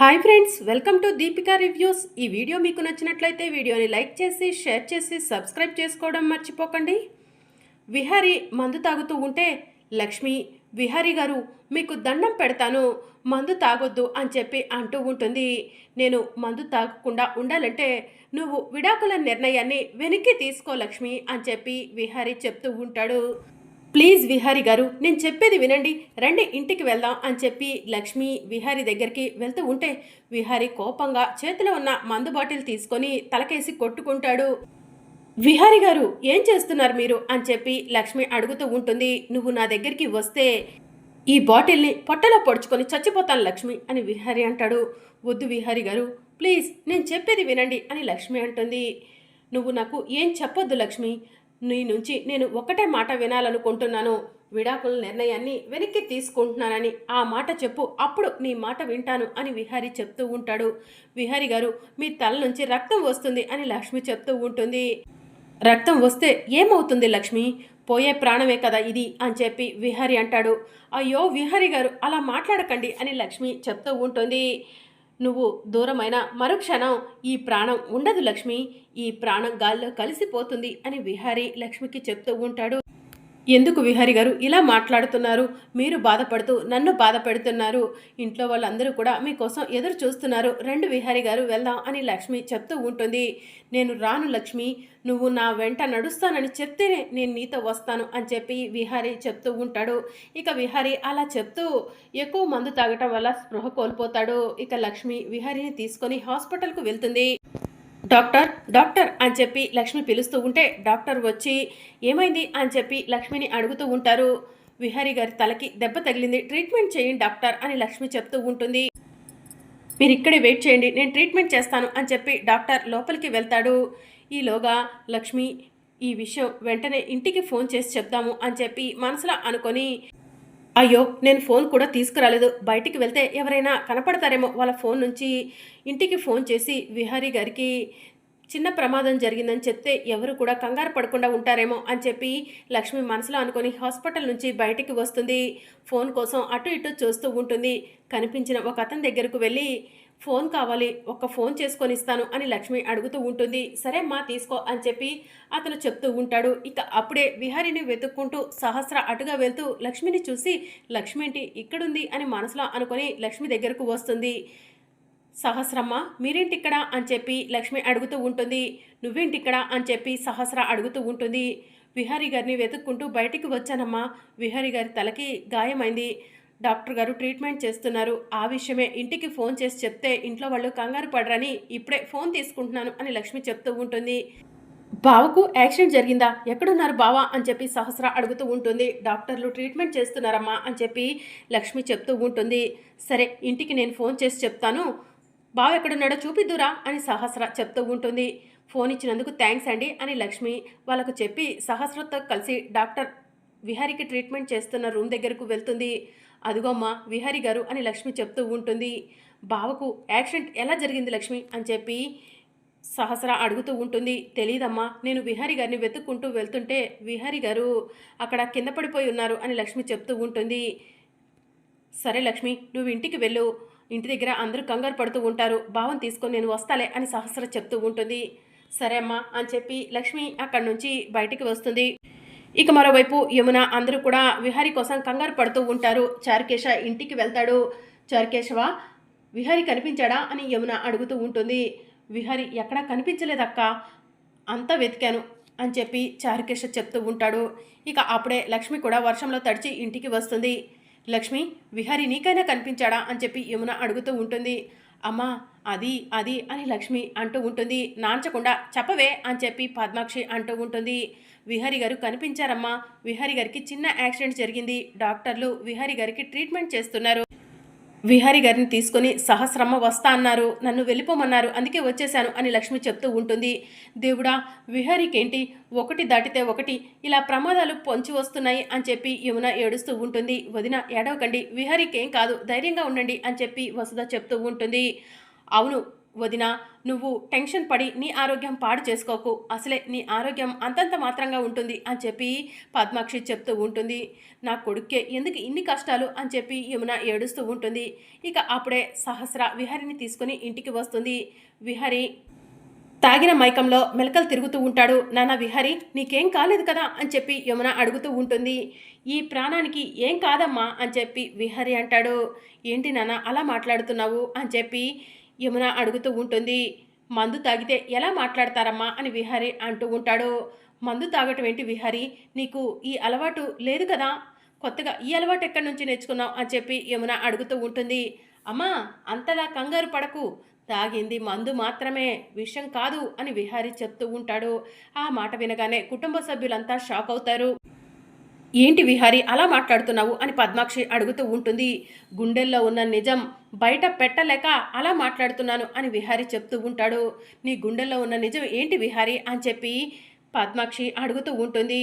Hi friends welcome to Deepika reviews. ఈ video మీకు నచ్చినట్లయితే వీడియోని లైక్ చేసి షేర్ చేసి సబ్స్క్రైబ్ చేసుకోవడం మర్చిపోకండి. విహారీ మందు తాగుతూ ఉంటే లక్ష్మి విహారీ గారు మీకు దండం పెడతాను మందు తాగొద్దు అని చెప్పి అంటూ ఉంటుంది. నేను మందు తాగకుండా ఉండాలంటే నువ్వు విడాకుల నిర్ణయాన్ని వెనక్కి తీసుకో లక్ష్మి అని చెప్పి విహారీ చెప్తూ ఉంటాడు. ప్లీజ్ విహారీ గారు నేను చెప్పేది వినండి రండి ఇంటికి వెళ్దాం అని చెప్పి లక్ష్మి విహారీ దగ్గరికి వెళ్తూ ఉంటే విహారీ కోపంగా చేతిలో ఉన్న మందు బాటిల్ తీసుకొని తలకేసి కొట్టుకుంటాడు. విహారీ గారు ఏం చేస్తున్నారు మీరు? అని చెప్పి లక్ష్మి అడుగుతూ ఉంటుంది. నువ్వు నా దగ్గరికి వస్తే ఈ బాటిల్ని పొట్టలో పొడుచుకొని చచ్చిపోతాను లక్ష్మి అని విహారీ అంటాడు. వద్దు విహారీ గారు ప్లీజ్ నేను చెప్పేది వినండి అని లక్ష్మి అంటుంది. నువ్వు నాకు ఏం చెప్పొద్దు లక్ష్మి నీ నుంచి నేను ఒకటే మాట వినాలనుకుంటున్నాను. విడాకుల నిర్ణయాన్ని వెనక్కి తీసుకుంటున్నానని ఆ మాట చెప్పు. అప్పుడు నీ మాట వింటాను అని విహారి చెప్తూ ఉంటాడు. విహారి గారు మీ తల నుంచి రక్తం వస్తుంది అని లక్ష్మి చెప్తూ ఉంటుంది. రక్తం వస్తే ఏమవుతుంది లక్ష్మి? పోయే ప్రాణమే కదా ఇది అని చెప్పి విహారి అంటాడు. అయ్యో విహారి గారు అలా మాట్లాడకండి అని లక్ష్మి చెప్తూ ఉంటుంది. నువ్వు దూరమైన మరుక్షణం ఈ ప్రాణం ఉండదు లక్ష్మి. ఈ ప్రాణం గాల్లో కలిసిపోతుంది అని విహారి లక్ష్మికి చెప్తూ ఉంటాడు. ఎందుకు విహారి గారు ఇలా మాట్లాడుతున్నారు? మీరు బాధపడుతూ నన్ను బాధ పెడుతున్నారు ఇంట్లో వాళ్ళందరూ కూడా మీకోసం ఎదురు చూస్తున్నారు. రెండు విహారి గారు వెళ్దాం అని లక్ష్మి చెప్తూ ఉంటుంది. నేను రాను లక్ష్మి నువ్వు నా వెంట నడుస్తానని చెప్తేనే నేను నీతో వస్తాను అని చెప్పి విహారి చెప్తూ ఉంటాడు. ఇక విహారి అలా చెప్తూ ఎక్కువ మందు తాగటం వల్ల స్పృహ కోల్పోతాడు. ఇక లక్ష్మి విహారిని తీసుకొని హాస్పిటల్కు వెళ్తుంది. డాక్టర్ డాక్టర్ అని చెప్పి లక్ష్మి పిలుస్తూ ఉంటే డాక్టర్ వచ్చి ఏమైంది? అని చెప్పి లక్ష్మిని అడుగుతూ ఉంటారు. విహారీ గారి తలకి దెబ్బ తగిలింది. ట్రీట్మెంట్ చేయండి డాక్టర్ అని లక్ష్మి చెప్తూ ఉంటుంది. మీరు ఇక్కడే వెయిట్ చేయండి. నేను ట్రీట్మెంట్ చేస్తాను అని చెప్పి డాక్టర్ లోపలికి వెళ్తాడు. ఈలోగా లక్ష్మి ఈ విషయం వెంటనే ఇంటికి ఫోన్ చేసి చెప్దాము అని చెప్పి మనసులో అనుకొని అయ్యో నేను ఫోన్ కూడా తీసుకురాలేదు. బయటికి వెళ్తే ఎవరైనా కనపడతారేమో వాళ్ళ ఫోన్ నుంచి ఇంటికి ఫోన్ చేసి విహారీ గారికి చిన్న ప్రమాదం జరిగిందని చెప్తే ఎవరు కూడా కంగారు పడకుండా ఉంటారేమో అని చెప్పి లక్ష్మి మనసులో అనుకొని హాస్పిటల్ నుంచి బయటికి వస్తుంది. ఫోన్ కోసం అటు ఇటు చూస్తూ ఉంటుంది. కనిపించిన ఒక అతని దగ్గరకు వెళ్ళి ఫోన్ కావాలి ఒక ఫోన్ చేసుకొని ఇస్తాను అని లక్ష్మి అడుగుతూ ఉంటుంది. సరే మా తీసుకో అని చెప్పి అతను చెప్తూ ఉంటాడు. ఇక అప్పుడే విహారిని వెతుక్కుంటూ సహస్ర అటుగా వెళ్తూ లక్ష్మిని చూసి లక్ష్మి ఏంటి ఇక్కడుంది అని మనసులో అనుకొని లక్ష్మి దగ్గరకు వస్తుంది. సహస్రమ్మ మీరేంటిక్కడ? అని చెప్పి లక్ష్మి అడుగుతూ ఉంటుంది. నువ్వేంటిక్కడ? అని చెప్పి సహస్ర అడుగుతూ ఉంటుంది. విహారీ గారిని వెతుక్కుంటూ బయటికి వచ్చానమ్మా. విహారీ గారి తలకి గాయమైంది. డాక్టర్ గారు ట్రీట్మెంట్ చేస్తున్నారు. ఆ విషయమే ఇంటికి ఫోన్ చేసి చెప్తే ఇంట్లో వాళ్ళు కంగారు పడరని ఇప్పుడే ఫోన్ తీసుకుంటున్నాను అని లక్ష్మి చెప్తూ ఉంటుంది. బావకు యాక్సిడెంట్ జరిగిందా? ఎక్కడున్నారు బావా? అని చెప్పి సహస్ర అడుగుతూ ఉంటుంది. డాక్టర్లు ట్రీట్మెంట్ చేస్తున్నారమ్మా అని చెప్పి లక్ష్మి చెప్తూ ఉంటుంది. సరే ఇంటికి నేను ఫోన్ చేసి చెప్తాను. బావ ఎక్కడున్నాడో చూపిద్దురా అని సహస్ర చెప్తూ ఉంటుంది. ఫోన్ ఇచ్చినందుకు థ్యాంక్స్ అండి అని లక్ష్మి వాళ్ళకు చెప్పి సహస్రతో కలిసి డాక్టర్ విహారికి ట్రీట్మెంట్ చేస్తున్న రూమ్ దగ్గరకు వెళ్తుంది. అదిగోమ్మా విహారి గారు అని లక్ష్మి చెప్తూ ఉంటుంది. బావకు యాక్సిడెంట్ ఎలా జరిగింది లక్ష్మి అని చెప్పి సహస్ర అడుగుతూ ఉంటుంది. తెలియదమ్మా నేను విహారి గారిని వెతుక్కుంటూ వెళ్తుంటే విహారి గారు అక్కడ కింద పడిపోయి ఉన్నారు అని లక్ష్మి చెప్తూ ఉంటుంది. సరే లక్ష్మి నువ్వు ఇంటికి వెళ్ళు. ఇంటి దగ్గర అందరూ కంగారు పడుతూ ఉంటారు. భావం తీసుకొని నేను వస్తాలే అని సహస్ర చెప్తూ ఉంటుంది. సరే అమ్మా అని చెప్పి లక్ష్మి అక్కడి నుంచి బయటికి వస్తుంది. ఇక మరోవైపు యమున అందరూ కూడా విహారి కోసం కంగారు పడుతూ ఉంటారు. చారుకేశ ఇంటికి వెళ్తాడు. చారుకేశవ విహారి కనిపించాడా అని యమున అడుగుతూ ఉంటుంది. విహారి ఎక్కడా కనిపించలేదక్క. అంతా వెతికాను అని చెప్పి చారుకేశ చెప్తూ ఉంటాడు. ఇక అప్పుడే లక్ష్మి కూడా వర్షంలో తడిచి ఇంటికి వస్తుంది. లక్ష్మి విహారి నీకైనా కనిపించాడా అని చెప్పి యమున అడుగుతూ ఉంటుంది. అమ్మా అది అది అని లక్ష్మి అంటూ ఉంటుంది. నాంచకుండా చెప్పవే అని చెప్పి పద్మాక్షి అంటూ ఉంటుంది. విహారి గారు కనిపించారమ్మా. విహారి గారికి చిన్న యాక్సిడెంట్ జరిగింది. డాక్టర్లు విహారి గారికి ట్రీట్మెంట్ చేస్తున్నారు. విహారి గారిని తీసుకొని సహస్రమ్మ వస్తా అన్నారు. నన్ను వెళ్ళిపోమన్నారు. అందుకే వచ్చేశాను అని లక్ష్మి చెప్తూ ఉంటుంది. దేవుడా విహారీకేంటి? ఒకటి దాటితే ఒకటి. ఇలా ప్రమాదాలు పొంచి వస్తున్నాయి అని చెప్పి యమున ఏడుస్తూ ఉంటుంది. వదిన ఏడవకండి. విహారీకేం కాదు. ధైర్యంగా ఉండండి అని చెప్పి వసుధ చెప్తూ ఉంటుంది. అవును వదిన నువ్వు టెన్షన్ పడి నీ ఆరోగ్యం పాడు చేసుకోకు. అసలే నీ ఆరోగ్యం అంతంత మాత్రంగా ఉంటుంది అని చెప్పి పద్మాక్షి చెప్తూ ఉంటుంది. నా కొడుక్కే ఎందుకు ఇన్ని కష్టాలు అని చెప్పి యమున ఏడుస్తూ ఉంటుంది. ఇక అప్పుడే సహస్ర విహరిని తీసుకుని ఇంటికి వస్తుంది. విహరి తాగిన మైకంలో మెలకలు తిరుగుతూ ఉంటాడు. నాన్న విహరి నీకేం కాలేదు కదా అని చెప్పి యమున అడుగుతూ ఉంటుంది. ఈ ప్రాణానికి ఏం కాదమ్మా అని చెప్పి విహరి అంటాడు. ఏంటి నాన్న అలా మాట్లాడుతున్నావు అని చెప్పి యమున అడుగుతూ ఉంటుంది మందు తాగితే ఎలా మాట్లాడతారమ్మా? అని విహారి అంటూ ఉంటాడు. మందు తాగటం ఏంటి విహారి? నీకు ఈ అలవాటు లేదు కదా? కొత్తగా ఈ అలవాటు ఎక్కడి నుంచి నేర్చుకున్నావు? అని చెప్పి యమున అడుగుతూ ఉంటుంది. అమ్మా అంతలా కంగారు పడకు. తాగింది మందు మాత్రమే విషయం కాదు అని విహారి చెప్తూ ఉంటాడు. ఆ మాట వినగానే కుటుంబ సభ్యులంతా షాక్ అవుతారు. ఏంటి విహారి అలా మాట్లాడుతున్నావు అని పద్మాక్షి అడుగుతూ ఉంటుంది. గుండెల్లో ఉన్న నిజం బయట పెట్టలేక అలా మాట్లాడుతున్నాను అని విహారి చెప్తూ ఉంటాడు. నీ గుండెల్లో ఉన్న నిజం ఏంటి విహారి అని చెప్పి పద్మాక్షి అడుగుతూ ఉంటుంది.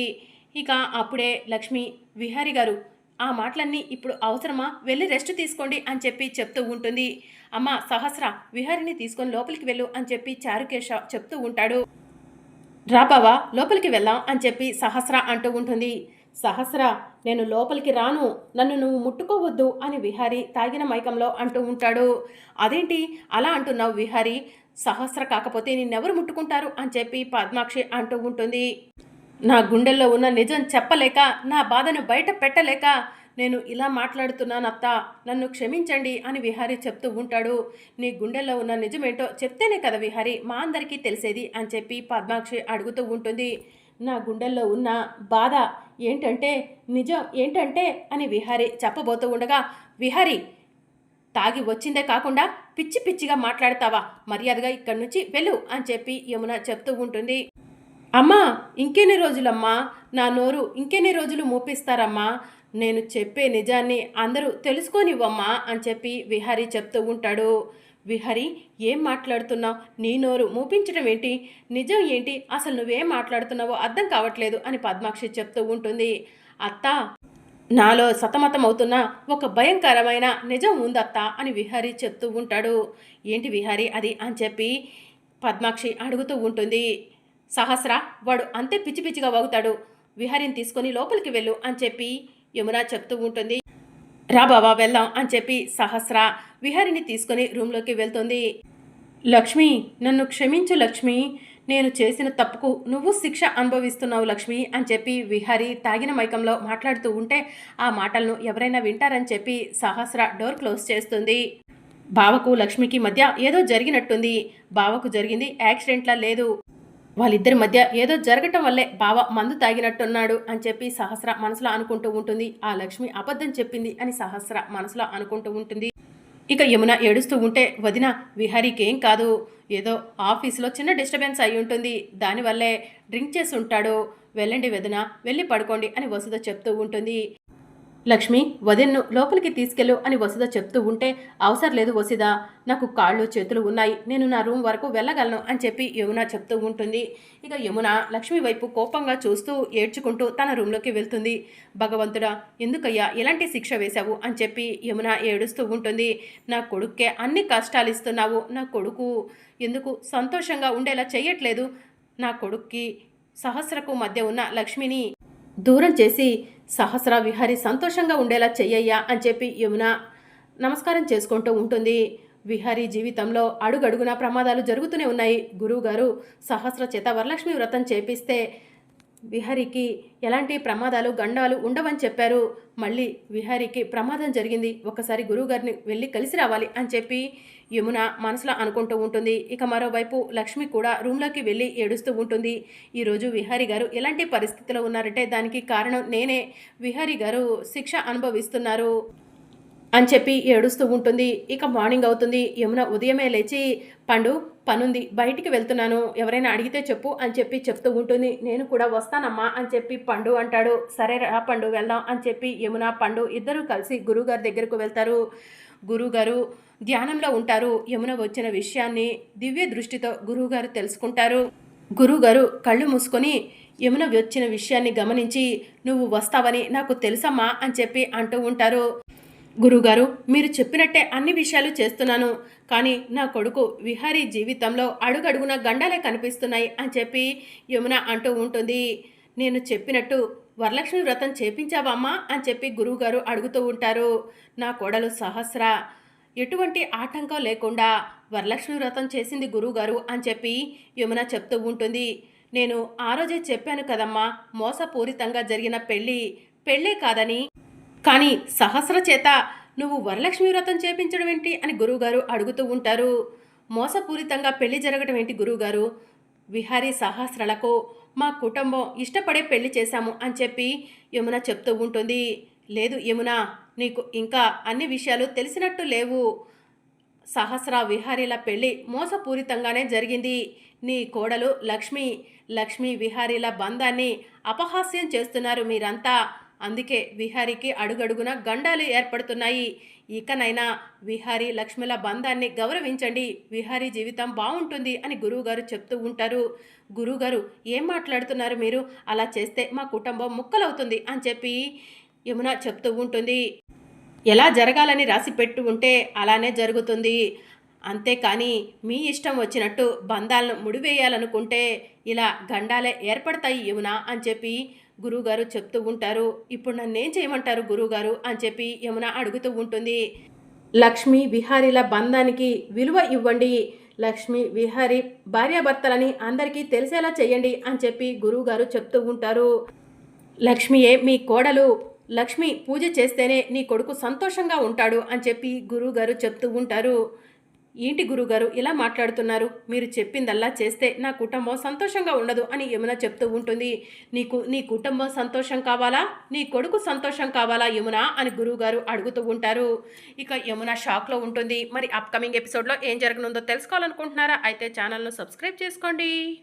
ఇక అప్పుడే లక్ష్మి విహారి గారు ఆ మాటలన్నీ ఇప్పుడు అవసరమా? వెళ్ళి రెస్ట్ తీసుకోండి అని చెప్పి చెప్తూ ఉంటుంది. అమ్మ సహస్ర విహారిని తీసుకొని లోపలికి వెళ్ళు అని చెప్పి చారుకేశ చెప్తూ ఉంటాడు. రా బావా లోపలికి వెళ్దాం అని చెప్పి సహస్ర అంటూ ఉంటుంది. సహస్ర నేను లోపలికి రాను నన్ను నువ్వు ముట్టుకోవద్దు అని విహారి తాగిన మైకంలో అంటూ ఉంటాడు. అదేంటి అలా అంటున్నావు విహారి? సహస్ర కాకపోతే నిన్నెవరు ముట్టుకుంటారు అని చెప్పి పద్మాక్షి అంటూ ఉంటుంది. నా గుండెల్లో ఉన్న నిజం చెప్పలేక నా బాధను బయట పెట్టలేక నేను ఇలా మాట్లాడుతున్నానత్త నన్ను క్షమించండి అని విహారి చెప్తూ ఉంటాడు. నీ గుండెల్లో ఉన్న నిజమేంటో చెప్తేనే కదా విహారి మా అందరికీ తెలిసేది అని చెప్పి పద్మాక్షి అడుగుతూ ఉంటుంది. నా గుండెల్లో ఉన్న బాధ ఏంటంటే నిజం ఏంటంటే అని విహారి చెప్పబోతూ ఉండగా విహారి తాగి వచ్చిందే కాకుండా పిచ్చి పిచ్చిగా మాట్లాడతావా? మర్యాదగా ఇక్కడి నుంచి వెళ్ళు అని చెప్పి యమున చెప్తూ ఉంటుంది. అమ్మా ఇంకెన్ని రోజులమ్మా? నా నోరు ఇంకెన్ని రోజులు మూపిస్తారమ్మా? నేను చెప్పే నిజాన్ని అందరూ తెలుసుకోనివ్వమ్మా అని చెప్పి విహారీ చెప్తూ ఉంటాడు. విహరి ఏం మాట్లాడుతున్నావు? నీ నోరు మూపించడం ఏంటి? నిజం ఏంటి? అసలు నువ్వేం మాట్లాడుతున్నావో అర్థం కావట్లేదు అని పద్మాక్షి చెప్తూ ఉంటుంది. అత్త నాలో సతమతమవుతున్న ఒక భయంకరమైన నిజం ఉందత్త అని విహారీ చెప్తూ ఉంటాడు. ఏంటి విహారీ? అది అని చెప్పి పద్మాక్షి అడుగుతూ ఉంటుంది. సహస్ర వాడు అంతే పిచ్చి పిచ్చిగా వాగుతాడు. విహారిని తీసుకొని లోపలికి వెళ్ళు అని చెప్పి యమున చెప్తూ ఉంటుంది. రా బాబా వెళ్దాం అని చెప్పి సహస్ర విహారిని తీసుకొని రూమ్లోకి వెళ్తుంది. లక్ష్మి నన్ను క్షమించు లక్ష్మి నేను చేసిన తప్పుకు నువ్వు శిక్ష అనుభవిస్తున్నావు లక్ష్మి అని చెప్పి విహారి తాగిన మైకంలో మాట్లాడుతూ ఉంటే ఆ మాటలను ఎవరైనా వింటారని చెప్పి సహస్ర డోర్ క్లోజ్ చేస్తుంది. బావకు లక్ష్మికి మధ్య ఏదో జరిగినట్టుంది. బావకు జరిగింది యాక్సిడెంట్లా లేదు. వాళ్ళిద్దరి మధ్య ఏదో జరగటం వల్లే బావ మందు తాగినట్టున్నాడు అని చెప్పి సహస్ర మనసులో అనుకుంటూ ఉంటుంది. ఆ లక్ష్మి అబద్ధం చెప్పింది అని సహస్ర మనసులో అనుకుంటూ ఉంటుంది. ఇక యమున ఏడుస్తూ ఉంటే వదిన విహారీకి ఏం కాదు. ఏదో ఆఫీస్లో చిన్న డిస్టర్బెన్స్ అయి ఉంటుంది. దానివల్లే డ్రింక్ చేసి ఉంటాడు. వెళ్ళండి వదిన వెళ్ళి పడుకోండి అని వసుధ చెప్తూ ఉంటుంది. లక్ష్మి వదిన్ను లోపలికి తీసుకెళ్ళు అని వసుధ చెప్తూ ఉంటే అవసరం లేదు వసుధ నాకు కాళ్ళు చేతులు ఉన్నాయి నేను నా రూమ్ వరకు వెళ్ళగలను అని చెప్పి యమున చెప్తూ ఉంటుంది. ఇక యమున లక్ష్మి వైపు కోపంగా చూస్తూ ఏడ్చుకుంటూ తన రూమ్లోకి వెళ్తుంది. భగవంతుడా ఎందుకయ్యా ఎలాంటి శిక్ష వేశావు అని చెప్పి యమున ఏడుస్తూ ఉంటుంది. నా కొడుక్కే అన్ని కష్టాలు ఇస్తున్నావు నా కొడుకు ఎందుకు సంతోషంగా ఉండేలా చేయట్లేదు నా కొడుక్కి సహస్రకు మధ్య ఉన్న లక్ష్మిని దూరం చేసి సహస్ర విహారి సంతోషంగా ఉండేలా చెయ్యయ్యా అని చెప్పి యమున నమస్కారం చేసుకుంటూ ఉంటుంది. విహారీ జీవితంలో అడుగడుగునా ప్రమాదాలు జరుగుతూనే ఉన్నాయి. గురువుగారు సహస్ర చేత వరలక్ష్మి వ్రతం చేపిస్తే విహరికి ఎలాంటి ప్రమాదాలు గండాలు ఉండవని చెప్పారు. మళ్ళీ విహరికి ప్రమాదం జరిగింది. ఒకసారి గురువుగారిని వెళ్ళి కలిసి రావాలి అని చెప్పి యమున మనసులో అనుకుంటూ ఉంటుంది. ఇక మరోవైపు లక్ష్మి కూడా రూమ్లోకి వెళ్ళి ఏడుస్తూ ఉంటుంది. ఈరోజు విహారి గారు ఎలాంటి పరిస్థితిలో ఉన్నారంటే దానికి కారణం నేనే. విహారి గారు శిక్ష అనుభవిస్తున్నారు. అని చెప్పి ఏడుస్తూ ఉంటుంది. ఇక మార్నింగ్ అవుతుంది. యమున ఉదయమే లేచి పండు పనుంది. బయటికి వెళ్తున్నాను. ఎవరైనా అడిగితే చెప్పు అని చెప్పి చెప్తూ ఉంటుంది. నేను కూడా వస్తానమ్మా అని చెప్పి పండు అంటాడు. సరే రా పండు వెళ్దాం అని చెప్పి యమున పండు ఇద్దరూ కలిసి గురువుగారి దగ్గరకు వెళ్తారు. గురువుగారు ధ్యానంలో ఉంటారు. యమున వచ్చిన విషయాన్ని దివ్య దృష్టితో గురువుగారు తెలుసుకుంటారు. గురువుగారు కళ్ళు మూసుకొని యమున వచ్చిన విషయాన్ని గమనించి నువ్వు వస్తావని నాకు తెలుసమ్మా అని చెప్పి అంటూ ఉంటారు. గురుగారు మీరు చెప్పినట్టే అన్ని విషయాలు చేస్తున్నాను. కానీ నా కొడుకు విహారీ జీవితంలో అడుగడుగున గండాలే కనిపిస్తున్నాయి అని చెప్పి యమున అంటూ ఉంటుంది. నేను చెప్పినట్టు వరలక్ష్మి వ్రతం చేపించావమ్మా అని చెప్పి గురువుగారు అడుగుతూ ఉంటారు. నా కోడలు సహస్ర ఎటువంటి ఆటంకం లేకుండా వరలక్ష్మి వ్రతం చేసింది గురువుగారు అని చెప్పి యమున చెప్తూ ఉంటుంది. నేను ఆ రోజే చెప్పాను కదమ్మా మోసపూరితంగా జరిగిన పెళ్ళి పెళ్ళే కాదని. కానీ సహస్ర చేత నువ్వు వరలక్ష్మి వ్రతం చేపించడం ఏంటి అని గురువుగారు అడుగుతూ ఉంటారు. మోసపూరితంగా పెళ్ళి జరగడం ఏంటి గురువుగారు? విహారీ సహస్రలకు మా కుటుంబం ఇష్టపడే పెళ్ళి చేశాము అని చెప్పి యమున చెప్తూ ఉంటుంది. లేదు యమున నీకు ఇంకా అన్ని విషయాలు తెలిసినట్టు లేవు. సహస్ర విహారీల పెళ్ళి మోసపూరితంగానే జరిగింది. నీ కోడలు లక్ష్మి లక్ష్మి విహారీల బంధాన్ని అపహాస్యం చేస్తున్నారు మీరంతా. అందుకే విహారీకి అడుగడుగున గండాలు ఏర్పడుతున్నాయి. ఇకనైనా విహారీ లక్ష్మిల బంధాన్ని గౌరవించండి. విహారీ జీవితం బాగుంటుంది అని గురువుగారు చెప్తూ ఉంటారు. గురువుగారు ఏం మాట్లాడుతున్నారు మీరు? అలా చేస్తే మా కుటుంబం ముక్కలవుతుంది అని చెప్పి యమున చెప్తూ ఉంటుంది. ఎలా జరగాలని రాసి పెట్టు ఉంటే అలానే జరుగుతుంది. అంతేకాని మీ ఇష్టం వచ్చినట్టు బంధాలను ముడివేయాలనుకుంటే ఇలా గండాలే ఏర్పడతాయి యమున అని చెప్పి గురువుగారు చెప్తూ ఉంటారు. ఇప్పుడు నన్నేం చేయమంటారు గురువుగారు? అని చెప్పి యమున అడుగుతూ ఉంటుంది. లక్ష్మి విహారీల బంధానికి విలువ ఇవ్వండి. లక్ష్మి విహారీ భార్యాభర్తలని అందరికీ తెలిసేలా చేయండి అని చెప్పి గురువుగారు చెప్తూ ఉంటారు. లక్ష్మియే మీ కోడలు లక్ష్మి పూజ చేస్తేనే నీ కొడుకు సంతోషంగా ఉంటాడు అని చెప్పి గురువుగారు చెప్తూ ఉంటారు. ఏంటి గురుగారు ఇలా మాట్లాడుతున్నారు? మీరు చెప్పిందల్లా చేస్తే నా కుటుంబం సంతోషంగా ఉండదు అని యమున చెప్తూ ఉంటుంది. నీకు నీ కుటుంబం సంతోషం కావాలా? నీ కొడుకు సంతోషం కావాలా యమున? అని గురువుగారు అడుగుతూ ఉంటారు. ఇక యమున షాక్లో ఉంటుంది. మరి అప్కమింగ్ ఎపిసోడ్లో ఏం జరగనుందో తెలుసుకోవాలనుకుంటున్నారా? అయితే ఛానల్ను సబ్స్క్రైబ్ చేసుకోండి.